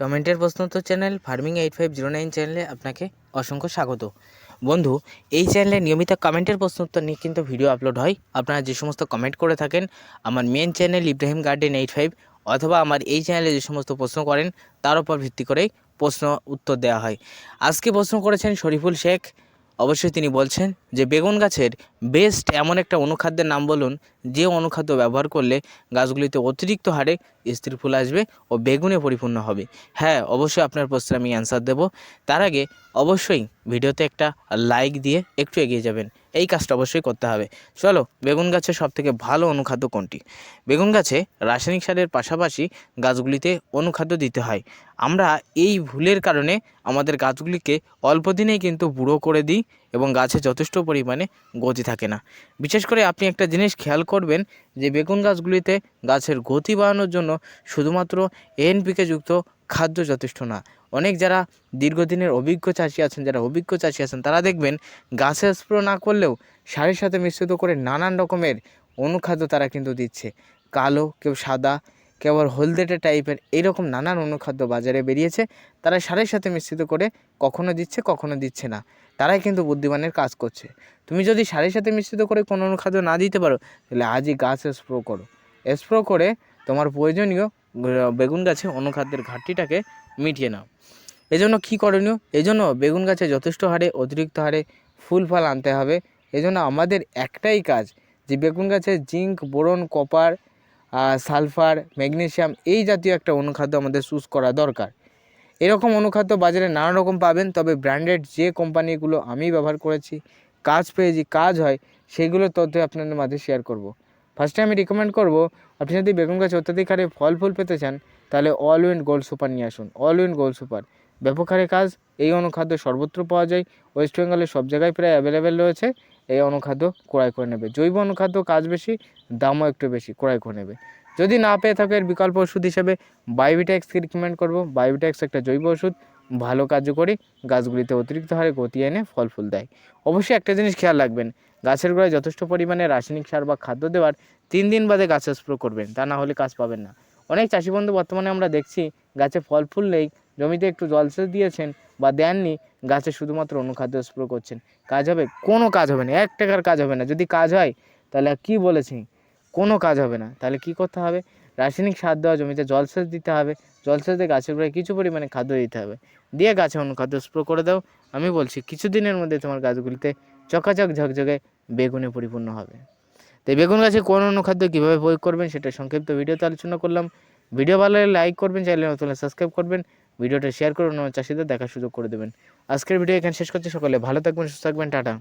কমেন্টের প্রশ্নোত্তর channel farming eight five zero nine চ্যানেলে আপনাকে অসংখ্য স্বাগত। বন্ধু, এই চ্যানেলে নিয়মিত কমেন্টের প্রশ্নোত্তর নিয়ে কিন্তু ভিডিও আপলোড হয়। আপনারা যে সমস্ত কমেন্ট করে থাকেন, আমার main channel Ibrahim garden eight five অথবা আমার এই চ্যানেলে যে সমস্ত প্রশ্ন করেন, তার উপর ভিত্তি করেই প্রশ্ন উত্তর দেওয়া হয়। আজকে প্রশ্ন করেছেন শরীফুল শেখ। অবশ্যই তিনি বলছেন যে, বেগুন গাছের বেস্ট এমন একটা অনুখাদ্যের নাম বলুন, যে অনুখাদ্য ব্যবহার করলে গাছগুলিতে অতিরিক্ত হারে স্ত্রী ফুল আসবে ও বেগুনে পরিপূর্ণ হবে। হ্যাঁ অবশ্যই আপনার প্রশ্নে আমি অ্যান্সার দেব। তার আগে অবশ্যই ভিডিওতে একটা লাইক দিয়ে একটু এগিয়ে যাবেন। এই কাজটা অবশ্যই করতে হবে। চলো, বেগুন গাছের সবথেকে ভালো অনুখাদ্য কোনটি? বেগুন গাছে রাসায়নিক সারের পাশাপাশি গাছগুলিতে অনুখাদ্য দিতে হয়। আমরা এই ভুলের কারণে আমাদের গাছগুলিকে অল্প দিনেই কিন্তু বুড়ো করে দিই এবং গাছে যথেষ্ট পরিমাণে গতি থাকে না। বিশেষ করে আপনি একটা জিনিস খেয়াল করবেন যে বেগুন গাছগুলিতে গাছের গতি বাড়ানোর জন্য শুধুমাত্র এনপিকে যুক্ত খাদ্য যথেষ্ট না। অনেক যারা দীর্ঘদিনের অভিজ্ঞ চাষি আছেন, যারা অভিজ্ঞ চাষি আছেন, তারা দেখবেন গাছে স্প্রে না করলেও সারের সাথে মিশ্রিত করে নানান রকমের অনুখাদ্য তারা কিন্তু দিচ্ছে। কালো কেউ সাদা আবার হলদেটে টাইপের এইরকম নানান অনুখাদ্য বাজারে বেরিয়েছে। তারা সারের সাথে মিশ্রিত করে কখনো দিচ্ছে কখনো দিচ্ছে না। তারাই কিন্তু বুদ্ধিমানের কাজ করছে। তুমি যদি সারের সাথে মিশ্রিত করে কোনো অনুখাদ্য না দিতে পারো, তাহলে আজই গাছ স্প্রো করো। স্প্রো করে তোমার প্রয়োজনীয় বেগুন গাছে অনুখাদ্যের ঘাটতিটাকে মিটিয়ে নাও। এজন্য কী করণীয়? এজন্য বেগুন গাছে যথেষ্ট হারে অতিরিক্ত হারে ফুল ফল আনতে হবে। এজন্য আমাদের একটাই কাজ যে বেগুন গাছে zinc, boron, copper sulphur magnesium এই জাতীয় একটা অনুখাদ্য আমাদের চুজ করা দরকার। এরকম অনুখাদ্য বাজারে নানা রকম পাবেন, তবে ব্র্যান্ডেড যে কোম্পানিগুলো আমি ব্যবহার করেছি, কাজ পেয়েছি কাজ হয়, সেগুলোর তথ্য আপনাদের মাঝে শেয়ার করব। ফার্স্টে আমি রিকমেন্ড করব, আপনি যদি বেগুন গাছে অত্যাধিক হারে ফল ফুল পেতে চান, তাহলে অল উইন গোল্ড সুপার নিয়ে আসুন। অল উইন গোল্ড সুপার ব্যাপক হারে কাজ, এই অনুখাদ্য সর্বত্র পাওয়া যায় ওয়েস্ট বেঙ্গলের সব জায়গায় প্রায় অ্যাভেলেবেল রয়েছে। এই অনুখাদ্য ক্রয় করে নেবে। জৈব অনুখাদ্য কাজ বেশি, দামও একটু বেশি, ক্রয় করে নেবে। যদি না পেয়ে থাকে এর বিকল্প ওষুধ হিসেবে বায়োভিট্যাক্সকে রিকমেন্ড করব। বায়োভিট্যাক্স একটা জৈব ওষুধ, ভালো কার্যকরী গাছগুলিতে অতিরিক্ত হারে গতি এনে ফল ফুল দেয়। অবশ্যই একটা জিনিস খেয়াল রাখবেন, গাছের গোড়ায় যথেষ্ট পরিমাণে রাসায়নিক সার বা খাদ্য দেওয়ার তিন দিন বাদে গাছে স্প্রে করবেন, তা না হলে কাজ পাবেন না। অনেক চাষি বন্ধু বর্তমানে আমরা দেখছি গাছে ফল ফুল নেই জমিতে একটু জলসেচ দিয়েছেন বা দেননি, গাছে শুধুমাত্র অনুখাদ্য স্প্রে করছেন। কাজ হবে? কোনো কাজ হবে না। এক টাকার কাজ হবে না। যদি কাজ হয়, তাহলে কী বলেছি? কোনো কাজ হবে না। তাহলে কি করতে হবে? রাসায়নিক সার দেওয়া জমিতে জলসেচ দিতে হবে। জলসেচ দিয়ে গাছের গোড়ায় কিছু পরিমাণে খাদ্য দিতে হবে। দিয়ে গাছে অনুখাদ্য স্প্রে করে দাও। আমি বলছি কিছু দিনের মধ্যে তোমার গাছগুলিতে চকাচক ঝকঝকে বেগুনে পরিপূর্ণ হবে। তো এই বেগুন গাছে কোন অনুখাদ্য কীভাবে প্রয়োগ করবেন সেটা সংক্ষিপ্ত ভিডিওতে আলোচনা করলাম। ভিডিও ভালো লাগলে লাইক করবেন চাইলে নতুন সাবস্ক্রাইব করবেন। ভিডিওটা শেয়ার করুন চাষিদের দেখার সুযোগ করে দেবেন। আজকের ভিডিও এখানে শেষ করছি। সকলে ভালো থাকবেন, সুস্থ থাকবেন, টাটা।